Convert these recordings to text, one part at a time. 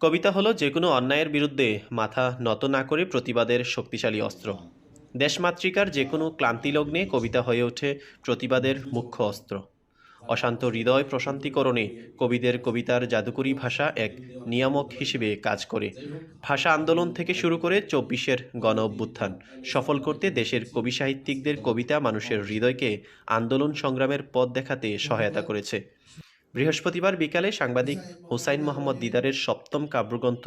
কবিতা হলো যে কোনো অন্যায়ের বিরুদ্ধে মাথা নত না করে প্রতিবাদের শক্তিশালী অস্ত্র। দেশমাতৃকার যে কোনো ক্লান্তিলগ্নে কবিতা হয়ে ওঠে প্রতিবাদের মুখ্য অস্ত্র। অশান্ত হৃদয় প্রশান্তিকরণে কবিদের কবিতার জাদুকরী ভাষা এক নিয়ামক হিসেবে কাজ করে। ভাষা আন্দোলন থেকে শুরু করে চব্বিশের গণ অভ্যুত্থান সফল করতে দেশের কবি সাহিত্যিকদের কবিতা মানুষের হৃদয়কে আন্দোলন সংগ্রামের পথ দেখাতে সহায়তা করেছে। বৃহস্পতিবার বিকালে সাংবাদিক হুসাইন মোহাম্মদ দিদারের সপ্তম কাব্যগ্রন্থ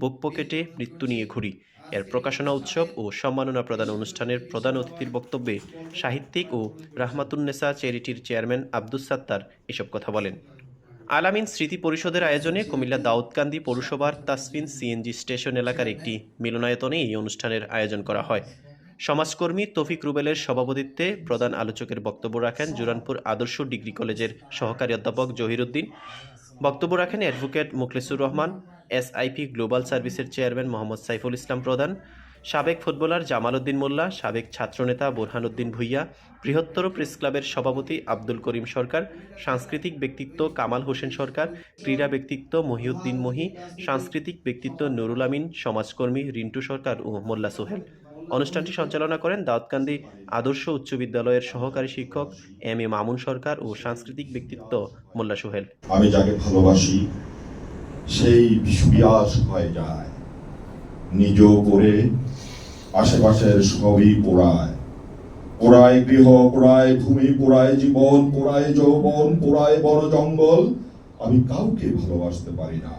বুক পকেটে মৃত্যু নিয়ে ঘুরি। এর প্রকাশনা উৎসব ও সম্মাননা প্রদান অনুষ্ঠানের প্রধান অতিথির বক্তব্যে সাহিত্যিক ও রাহমাতুন্নেসা চ্যারিটির চেয়ারম্যান আব্দুস সাত্তার এসব কথা বলেন। আলামিন স্মৃতি পরিষদের আয়োজনে কুমিল্লা দাউদকান্দি পৌরসভার তাসফিন সিএনজি স্টেশন এলাকার একটি মিলনায়তনে এই অনুষ্ঠানের আয়োজন করা হয়। সমাজকর্মী তফিক রুবেলের সভাপতিত্বে প্রধান আলোচকের বক্তব্য রাখেন জুরানপুর আদর্শ ডিগ্রি কলেজের সহকারী অধ্যাপক জহিরুদ্দিন। বক্তব্য রাখেন advocate Mukhlesur Rahman, SIP global সার্ভিসের চেয়ারম্যান মোহাম্মদ সাইফুল ইসলাম প্রধান, সাবেক ফুটবলার জামাল উদ্দিন মোল্লা, সাবেক ছাত্রনেতা বোরহানুদ্দিন ভুইয়া, বৃহত্তর প্রেস ক্লাবের সভাপতি আব্দুল করিম সরকার, সাংস্কৃতিক ব্যক্তিত্ব কামাল হোসেন সরকার, ক্রীড়া ব্যক্তিত্ব মহিউদ্দিন মহি, সাংস্কৃতিক ব্যক্তিত্ব নুরুল আমিন, সমাজকর্মী রিন্টু সরকার ও মোল্লা সোহেল। অনুষ্ঠানটি সঞ্চালনা করেন দাউদকান্দি আদর্শ উচ্চ বিদ্যালয়ের সহকারী শিক্ষক এম এ মামুন সরকার ও সাংস্কৃতিক ব্যক্তিত্ব মোল্লা সোহেল। আমি যাকে ভালোবাসি, সেই বিষুবিয়াস হয়ে যায়। নিজ করে আশেপাশের সবই পোড়ায়। পোড়ায় গৃহ, পোড়ায় ভূমি, পোড়ায় জীবন, পোড়ায় যৌবন, পোড়ায় বড় জঙ্গল আমি কাউকে ভালোবাসতে পারি না।